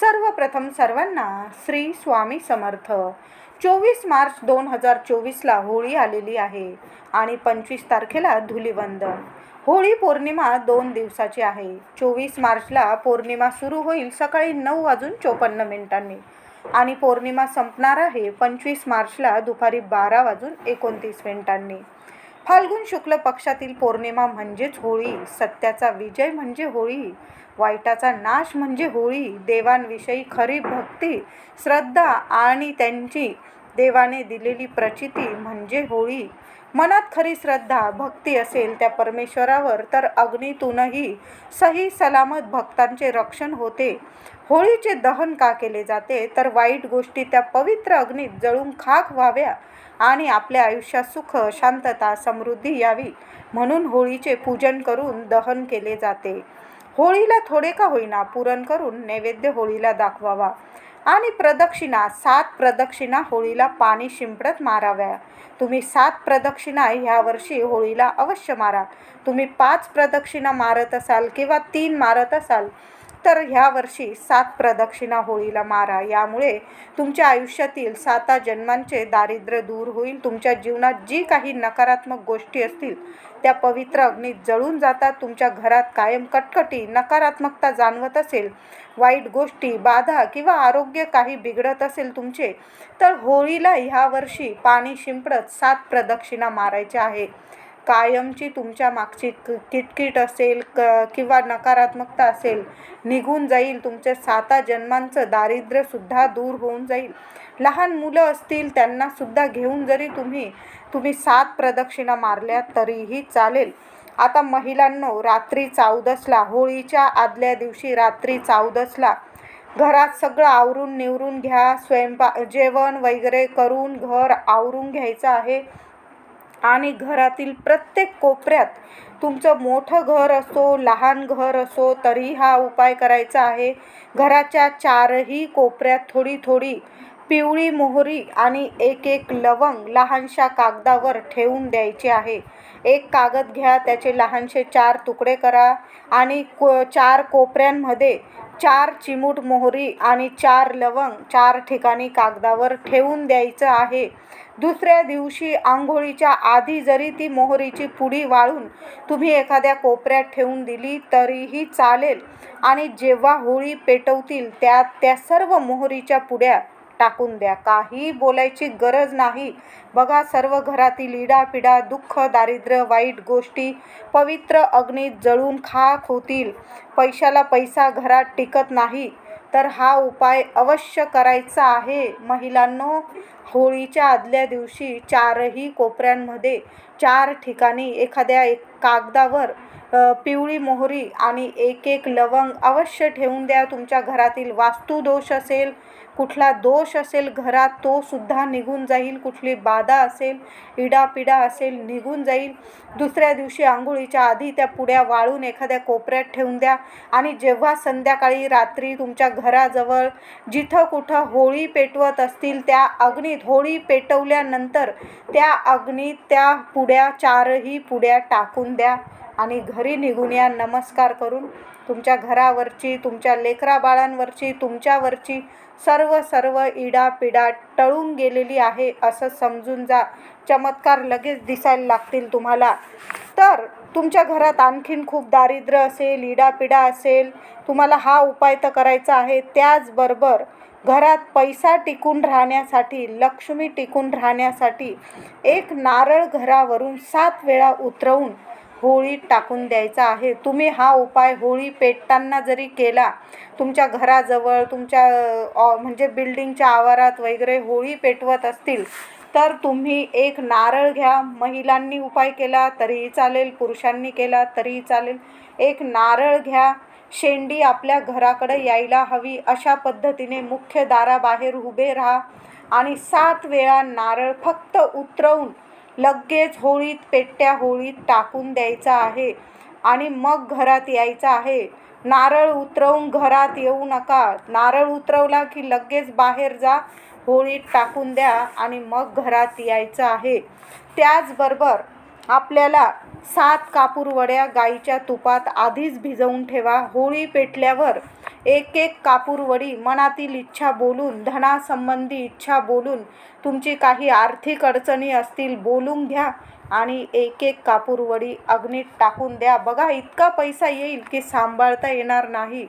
सर्वप्रथम सर्वांना श्री स्वामी समर्थ. चोवीस मार्च दोन हजार चोवीसला होळी आलेली आहे आणि पंचवीस तारखेला धुलिवंदन होळी पौर्णिमा दोन दिवसाची आहे. चोवीस मार्चला पौर्णिमा सुरू होईल सकाळी नऊ वाजून चोपन्न मिनिटांनी. आणि पौर्णिमा संपणार आहे पंचवीस मार्चला दुपारी बारा वाजून एकोणतीस मिनिटांनी. फाल्गुन शुक्ल पक्षातील पौर्णिमा म्हणजेच होळी. सत्याचा विजय म्हणजे होळी. वाईटाचा नाश म्हणजे होळी. देवांविषयी खरी भक्ती श्रद्धा आणि त्यांची देवाने दिलेली प्रचिती म्हणजे होळी. मनात खरी श्रद्धा भक्ती असेल त्या परमेश्वरावर तर अग्नीतूनही सही सलामत भक्तांचे रक्षण होते. होळीचे दहन का केले जाते? तर वाईट गोष्टी त्या पवित्र अग्नीत जळून खाक व्हाव्या. आणि आपल्या आयुष्यात सुख शांतता समृद्धी यावी म्हणून होळीचे पूजन करून दहन केले जाते. होळीला थोडे का होईना पुरण करून नैवेद्य होळीला दाखवावा आणि प्रदक्षिणा सात प्रदक्षिणा होळीला पाणी शिंपडत माराव्या. तुम्ही सात प्रदक्षिणा ह्या वर्षी होळीला अवश्य मारा. तुम्ही पाच प्रदक्षिणा मारत असाल किंवा तीन मारत असाल तर ह्या वर्षी सात प्रदक्षिणा होळीला मारा. यामुळे तुमच्या आयुष्यातील साता जन्मांचे दारिद्र्य दूर होईल. तुमच्या जीवनात जी काही नकारात्मक गोष्टी असतील त्या पवित्र अग्नीत जळून जातात. तुमच्या घरात कायम कटकटी नकारात्मकता जाणवत असेल वाईट गोष्टी बाधा किंवा आरोग्य काही बिघडत असेल तुमचे तर होळीला ह्या वर्षी पाणी शिंपडत सात प्रदक्षिणा मारायच्या आहे. कायमची तुमच्या मागची किटकिट असेल क किंवा नकारात्मकता असेल निघून जाईल. तुमच्या साता जन्मांचं दारिद्र्यसुद्धा दूर होऊन जाईल. लहान मुलं असतील त्यांनासुद्धा घेऊन जरी तुम्ही तुम्ही सात प्रदक्षिणा मारल्या तरीही चालेल. आता महिलांनो रात्री चौदसला होळीच्या आदल्या दिवशी रात्री चौदसला घरात सगळं आवरून निवरून घ्या स्वयंपा जेवण वगैरे करून घर आवरून घ्यायचं आहे. आणि घरातील प्रत्येक कोपऱ्यात तुमचं मोठं घर असो लहान घर असो तरी हा उपाय करायचा आहे. घराच्या चारही कोपऱ्यात थोडी थोडी पिवळी मोहरी आणि एक एक लवंग लहानशा कागदावर ठेवून द्यायची आहे. एक कागद घ्या त्याचे लहानसे चार तुकडे करा आणि को चार कोपऱ्यांमध्ये चार चिमूट मोहरी आणि चार लवंग चार ठिकाणी कागदावर ठेवून द्यायचं आहे. दुसऱ्या दिवशी आंघोळीच्या आधी जरी ती मोहरीची पुडी वाळून तुम्ही एखाद्या कोपऱ्यात ठेवून दिली तरीही चालेल. आणि जेव्हा होळी पेटवतील त्या त्या सर्व मोहरीच्या पुड्या टाकून द्या. काही बोलायची गरज नाही. बघा सर्व घरातील इडापिडा दुःख दारिद्र्य वाईट गोष्टी पवित्र अग्नीत जळून खाक होतील. पैशाला पैसा घरात टिकत नाही. तर हा उपाय अवश्य करायचा आहे. महिलांनो होळीच्या आदल्या दिवशी चारही कोपऱ्यांमध्ये चार ठिकाणी एखाद्या एक कागदावर पिवळी मोहरी आणि एक एक लवंग अवश्य ठेवून द्या. तुमच्या घरातील वास्तुदोष असेल कुठला दोष असेल घरात तो सुद्धा निघून जाईल. कुठली बाधा असेल इडापिडा असेल निघून जाईल. दुसऱ्या दिवशी आंघोळीच्या आधी त्या पुड्या वाळून एखाद्या कोपऱ्यात ठेवून द्या. आणि जेव्हा संध्याकाळी रात्री तुमच्या घराजवळ जिथं कुठं होळी पेटवत असतील त्या अग्नीत होळी पेटवल्यानंतर त्या अग्नीत त्या पुड्या चारही पुड्या टाकून द्या. आणि घरी निघून या. नमस्कार करून तुमच्या घरावरची तुमच्या लेकरा बाळांवरची तुमच्यावरची सर्व सर्व इडापिडा टळून गेलेली आहे असं समजून जा. चमत्कार लगेच दिसायला लागतील तुम्हाला. तर तुमच्या घरात आणखीन खूप दारिद्र्य असेल इडापिडा असेल तुम्हाला हा उपाय तर करायचा आहे. त्याचबरोबर घरात पैसा टिकून राहण्यासाठी लक्ष्मी टिकून राहण्यासाठी एक नारळ घरावरून सात वेळा उतरवून होळी टाकून द्यायचा आहे. तुम्ही हा उपाय होळी पेटताना जरी केला तुमच्या घराजवळ तुमच्या ऑ म्हणजे बिल्डिंगच्या आवारात वगैरे होळी पेटवत असतील तर तुम्ही एक नारळ घ्या. महिलांनी उपाय केला तरीही चालेल. पुरुषांनी केला तरीही चालेल. एक नारळ घ्या. शेंडी आपल्या घराकडे यायला हवी. अशा पद्धतीने मुख्य दाराबाहेर उभे राहा. आणि सात वेळा नारळ फक्त उतरवून लगेच होळीत पेट्या होळीत टाकून द्यायचा आहे आणि मग घरात यायचं आहे. नारळ उतरवून घरात येऊ नका. नारळ उतरवला की लगेच बाहेर जा होळीत टाकून द्या आणि मग घरात यायचं आहे. त्याचबरोबर आपल्याला सात कापूरवड्या गाईच्या तुपात आधीच भिजवून ठेवा. होळी पेटल्यावर एक एक कापूरवडी मनातील इच्छा बोलून धनासंबंधी इच्छा बोलून तुमची काही आर्थिक अडचणी असतील बोलून घ्या आणि एक एक कापूरवडी अग्नीत टाकून द्या. बघा इतका पैसा येईल की सांभाळता येणार नाही.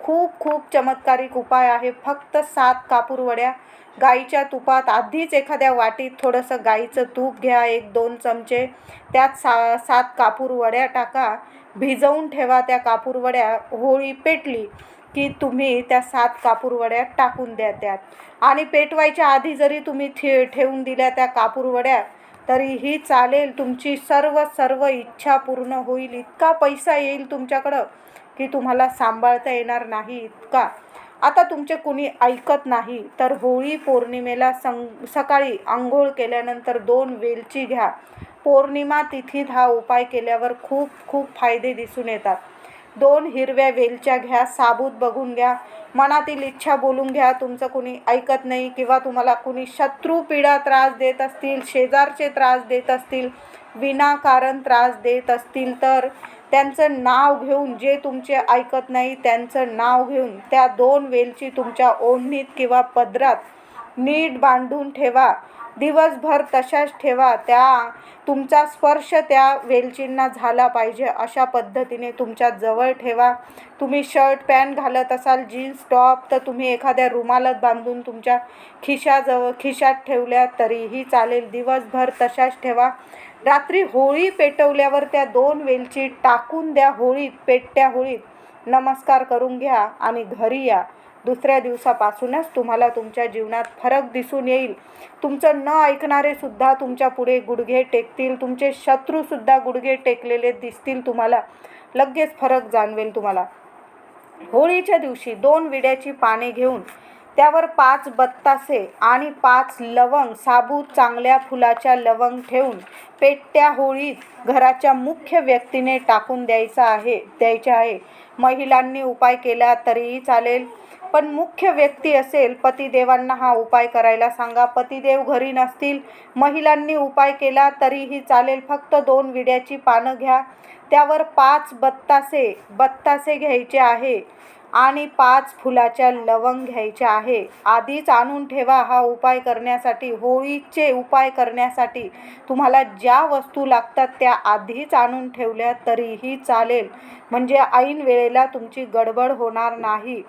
खूप खूप चमत्कारिक उपाय आहे. फक्त सात कापूरवड्या गाईच्या तुपात आधीच एखाद्या वाटीत थोडंसं गाईचं तूप घ्या एक दोन चमचे. त्यात सा सात कापूरवड्या टाका. भिजवून ठेवा त्या कापूरवड्या. होळी पेटली की तुम्ही त्या सात कापूरवड्या टाकून द्या त्यात. आणि पेटवायच्या आधी जरी तुम्ही ठे ठेवून दिल्या त्या कापूरवड्या तरीही चालेल तुमची सर्व सर्व इच्छा पूर्ण होईल. इतका पैसा येईल तुमच्याकडं की तुम्हाला सांभाळता येणार नाही इतका. आता तुमचे कुणी ऐकत नाही तर होळी पौर्णिमेला सं सकाळी आंघोळ केल्यानंतर दोन वेलची घ्या. पौर्णिमा तिथीत हा उपाय केल्यावर खूप खूप फायदे दिसून येतात. दोन हिरव्या वेलच्या घ्या साबूत बघून घ्या. मनातील इच्छा बोलून घ्या. तुमचं कुणी ऐकत नाही किंवा तुम्हाला कुणी शत्रू पीडा त्रास देत असतील शेजारचे त्रास देत असतील विनाकारण त्रास देत असतील तर त्यांचं नाव घेऊन जे तुमचे ऐकत नाही त्यांचं नाव घेऊन त्या दोन वेलची तुमच्या ओढणीत किंवा पदरात नीट बांधून ठेवा. दिवसभर तशाच ठेवा. त्या तुमचा स्पर्श त्या वेलचींना झाला पाहिजे. अशा पद्धतीने तुमच्या जवळ ठेवा. तुम्ही शर्ट पॅन्ट घालत असाल जीन्स टॉप तर तुम्ही एखाद्या रुमालात बांधून तुमच्या खिशाजवळ खिशात ठेवल्या तरीही चालेल. दिवसभर तशाच ठेवा. रात्री होळी पेटवल्यावर त्या दोन वेलची टाकून द्या होळीत पेटत्या होळीत. नमस्कार करून घ्या आणि घरी या. दुसऱ्या दिवसापासूनच तुम्हाला तुमच्या जीवनात फरक दिसून येईल. तुमचं न ऐकणारे सुद्धा तुमच्यापुढे गुडघे टेकतील. तुमचे शत्रूसुद्धा गुडघे टेकलेले दिसतील तुम्हाला. लगेच फरक जाणवेल तुम्हाला. होळीच्या दिवशी दोन विड्याची पाने घेऊन त्यावर पाच बत्तासे आणि पाच लवंग साबू चांगल्या फुलाच्या लवंग ठेवून पेटत्या होळीत घराच्या मुख्य व्यक्तीने टाकून द्यायचा आहे द्यायचे आहे. महिलांनी उपाय केला तरीही चालेल. पण मुख्य व्यक्ती असेल पतिदेवांना हा उपाय करायला सांगा. पतिदेव घरी नसतील महिलांनी उपाय केला तरीही चालेल. फक्त दोन विड्याची पानं घ्या. त्यावर पाच बत्तासे बत्तासे घ्यायचे आहे आणि पाच फुलाच्या लवंग घ्यायच्या आहे. आधीच आणून ठेवा हा उपाय करण्यासाठी होळीचे उपाय करण्यासाठी. तुम्हाला ज्या वस्तू लागतात त्या आधीच आणून ठेवल्या तरीही चालेल. म्हणजे ऐन वेळेला तुमची गडबड होणार नाही.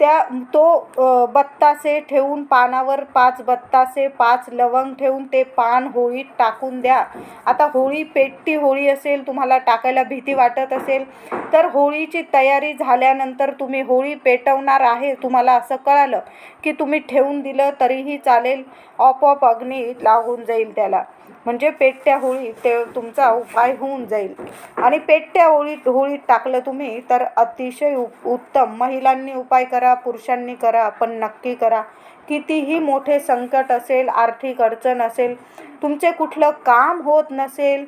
त्या तो बत्तासे ठेवून पानावर पाच बत्तासे पाच लवंग ठेवून ते पान होळीत टाकून द्या. आता होळी पेटती होळी असेल तुम्हाला टाकायला भीती वाटत असेल तर होळीची तयारी झाल्यानंतर तुम्ही होळी पेटवणार आहे तुम्हाला असं कळालं की तुम्ही ठेवून दिलं तरीही चालेल आपोआप अग्नी लागून जाईल त्याला. म्हणजे पेटत्या होळी ते तुमचा उपाय होऊन जाईल. आणि पेटत्या होळी होळीत टाकलं तुम्ही तर अतिशय उ उत्तम. महिलांनी उपाय करा पुरुषांनी करा पण नक्की करा. कितीही मोठे संकट असेल आर्थिक अडचण असेल तुमचे कुठलं काम होत नसेल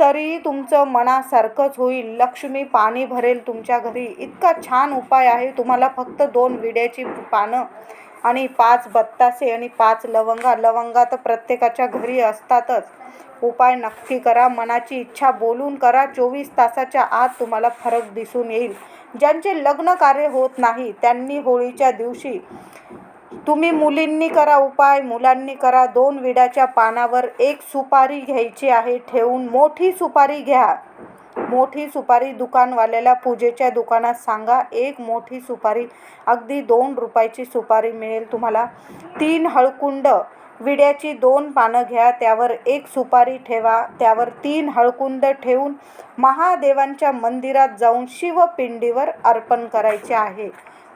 तरी तुमचं मनासारखंच होईल. लक्ष्मी पाणी भरेल तुमच्या घरी. इतका छान उपाय आहे. तुम्हाला फक्त दोन विड्याची पानं आणि पाच बत्तासे आणि पाच लवंगा. लवंगा तर प्रत्येकाच्या घरी असतातच. उपाय नक्की करा. मनाची इच्छा बोलून करा. चोवीस तासाच्या आत तुम्हाला फरक दिसून येईल. ज्यांचे लग्न कार्य होत नाही त्यांनी होळीच्या दिवशी तुम्ही मुलींनी करा उपाय मुलांनी करा. दोन विड्याच्या पानावर एक सुपारी घ्यायची आहे. ठेवून मोठी सुपारी घ्या. मोठी सुपारी दुकानवाल्याला पूजेच्या दुकानात सांगा एक मोठी सुपारी अगदी दोन रुपयाची सुपारी मिळेल तुम्हाला. तीन हळकुंड विड्याची दोन पानं घ्या त्यावर एक सुपारी ठेवा त्यावर तीन हळकुंड ठेवून महादेवांच्या मंदिरात जाऊन शिवपिंडीवर अर्पण करायचे आहे.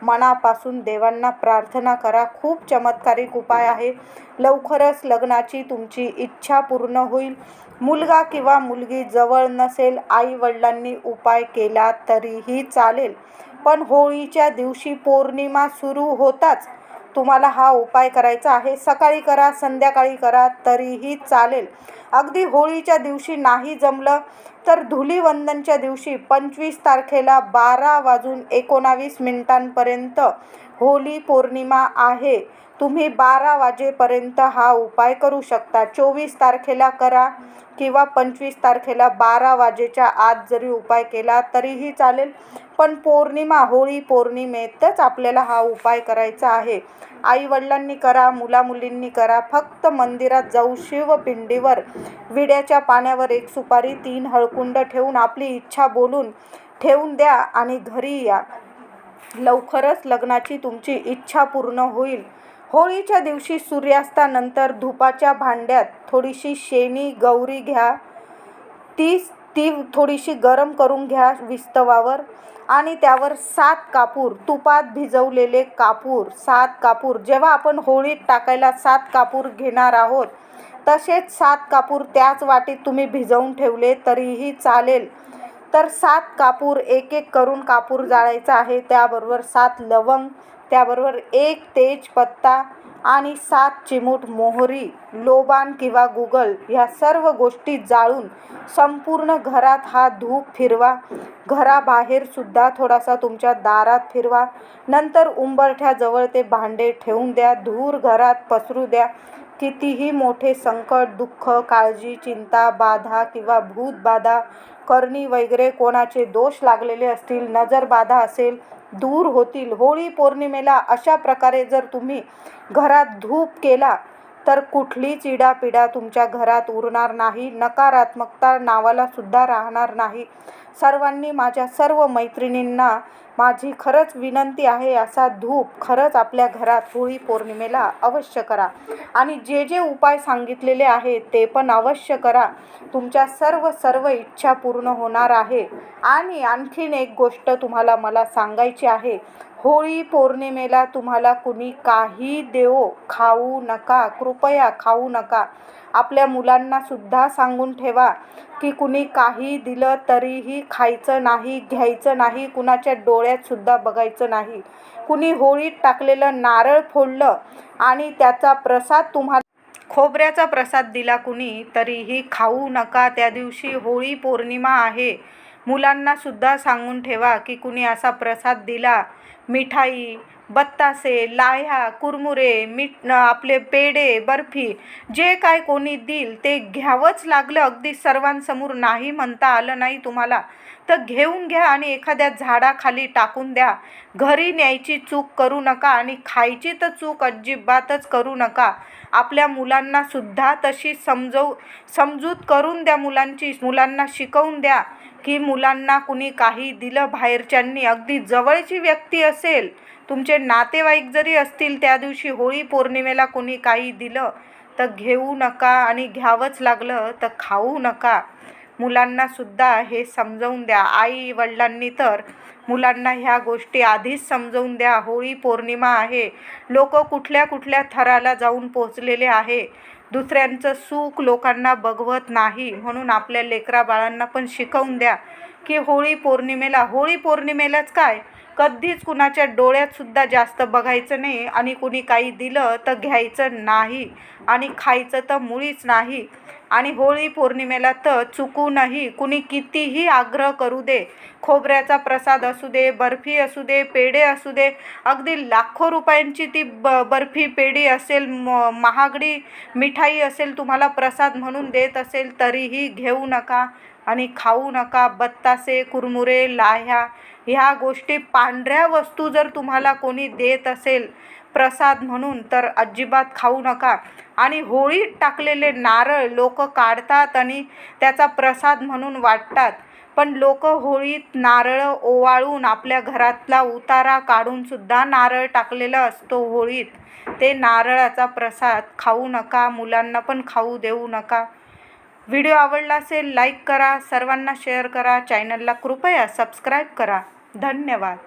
मनापासून देवांना प्रार्थना करा. खूप चमत्कारिक उपाय आहे. लवकरच लग्नाची तुमची इच्छा पूर्ण होईल. मुलगा किंवा मुलगी जवळ नसेल आई वडिलांनी उपाय केला तरीही चालेल. पण होळीच्या दिवशी पौर्णिमा सुरू होताच तुम्हाला हा उपाय करायचा आहे. सकाळी करा संध्याकाळी करा तरीही चालेल. अगदी होळीच्या दिवशी नाही जमलं तर धुलीवंदनच्या दिवशी पंचवीस तारखेला बारा वाजून एकोणावीस मिनिटांपर्यंत होळी पौर्णिमा आहे. तुम्ही बारा वाजेपर्यंत हा उपाय करू शकता. चोवीस तारखेला करा किंवा पंचवीस तारखेला बारा वाजेच्या आत जरी उपाय केला तरीही चालेल पण पौर्णिमा होळी पौर्णिमेतच आपल्याला हा उपाय करायचा आहे. आईवडिलांनी करा मुलामुलींनी करा फक्त मंदिरात जाऊ शिवपिंडीवर विड्याच्या पाण्यावर एक सुपारी तीन हळकुंड ठेवून आपली इच्छा बोलून ठेवून द्या आणि घरी या. लवकरच लग्नाची तुमची इच्छा पूर्ण होईल. होळीच्या दिवशी सूर्यास्तानंतर धुपाच्या भांड्यात थोडीशी शेणी गौरी घ्या. ती ती थोडीशी गरम करून घ्या विस्तवावर. आणि त्यावर सात कापूर तुपात भिजवलेले कापूर सात कापूर. जेव्हा आपण होळीत टाकायला सात कापूर घेणार आहोत तसेच सात कापूर त्याच वाटीत तुम्ही भिजवून ठेवले तरीही चालेल. तर सात कापूर एक एक करून कापूर जाळायचा आहे. त्याबरोबर सात लवंग त्याबरोबर एक तेजपत्ता आणि सात चिमूट मोहरी लोबान किंवा गुगल ह्या सर्व गोष्टी जाळून संपूर्ण घरात हा धूप फिरवा. घराबाहेरसुद्धा थोडासा तुमच्या दारात फिरवा. नंतर उंबरठ्याजवळ ते भांडे ठेवून द्या. धूर घरात पसरू द्या. कितीही मोठे संकट दुःख काळजी चिंता बाधा किंवा भूतबाधा करणी वगैरे कोणाचे दोष लागलेले असतील नजरबाधा असेल दूर होतील. होळी पौर्णिमेला अशा प्रकारे जर तुम्ही घरात धूप केला तर कुठलीच इडापिडा तुमच्या घरात उरणार नाही. नकारात्मकता नावाला सुद्धा राहणार नाही. सर्वांनी माझ्या सर्व मैत्रिणींना माझी खरंच विनंती आहे असा धूप खरंच आपल्या घरात होळी पौर्णिमेला अवश्य करा. आणि जे जे उपाय सांगितलेले आहेत ते पण अवश्य करा. तुमच्या सर्व सर्व इच्छा पूर्ण होणार आहे. आणि आणखीन एक गोष्ट तुम्हाला मला सांगायची आहे. होळी पौर्णिमेला तुम्हाला कुणी काही देवो खाऊ नका कृपया खाऊ नका. आपल्या मुलांना सुद्धा सांगून ठेवा की कुणी काही दिलं तरीही खायचं नाही घ्यायचं नाही कुणाच्या डोळ्यात सुद्धा बघायचं नाही. कुणी होळीत टाकलेलं नारळ फोडलं आणि त्याचा प्रसाद तुम्हाला खोबऱ्याचा प्रसाद दिला कुणी तरीही खाऊ नका. त्या दिवशी होळी पौर्णिमा आहे. मुलांना सुद्धा सांगून ठेवा की कुणी असा प्रसाद दिला मिठाई बत्तासे लाह्या कुरमुरे मीठ आपले पेढे बर्फी जे काय कोणी देईल ते घ्यावंच लागलं अगदी सर्वांसमोर नाही म्हणता आलं नाही तुम्हाला. तर घेऊन घ्या आणि एखाद्या झाडाखाली टाकून द्या. घरी न्यायची चूक करू नका आणि खायची तर चूक अजिबातच करू नका. आपल्या मुलांना सुद्धा तशी समजव समजूत करून द्या मुलांची मुलांना शिकवून द्या. की मुलांना कुणी काही दिलं बाहेरच्यांनी अगदी जवळची व्यक्ती असेल तुमचे नातेवाईक जरी असतील त्या दिवशी होळी पौर्णिमेला कोणी काही दिलं तर घेऊ नका आणि घ्यावंच लागलं तर खाऊ नका. मुलांनासुद्धा हे समजवून द्या. आई वडिलांनी तर मुलांना ह्या गोष्टी आधीच समजवून द्या. होळी पौर्णिमा आहे. लोक कुठल्या कुठल्या थराला जाऊन पोचलेले आहे. दुसऱ्यांचं सुख लोकांना बघवत नाही. म्हणून आपल्या लेकरा बाळांना पण शिकवून द्या की होळी पौर्णिमेला होळी पौर्णिमेलाच काय? कधीच कुणाच्या डोळ्यातसुद्धा जास्त बघायचं नाही आणि कुणी काही दिलं तर घ्यायचं नाही आणि खायचं तर मुळीच नाही. आणि होळी पौर्णिमेला तर चुकूनही कुणी कितीही आग्रह करू दे खोबऱ्याचा प्रसाद असू दे बर्फी असू दे पेढे असू दे अगदी लाखो रुपयांची ती ब बर्फी पेढी असेल म महागडी मिठाई असेल तुम्हाला प्रसाद म्हणून देत असेल तरीही घेऊ नका आणि खाऊ नका. बत्तासे कुरमुरे लाह्या ह्या गोष्टी पांढऱ्या वस्तू जर तुम्हाला कोणी देत असेल प्रसाद म्हणून तर अजिबात खाऊ नका. आणि होळीत टाकलेले नारळ लोक काढतात आणि त्याचा प्रसाद म्हणून वाटतात. पण लोक होळीत नारळ ओवाळून आपल्या घरातला उतारा काढूनसुद्धा नारळ टाकलेला असतो होळीत. ते नारळाचा प्रसाद खाऊ नका मुलांना पण खाऊ देऊ नका. व्हिडिओ आवडला असेल लाईक करा सर्वांना शेअर करा चॅनलला कृपया सबस्क्राईब करा. धन्यवाद.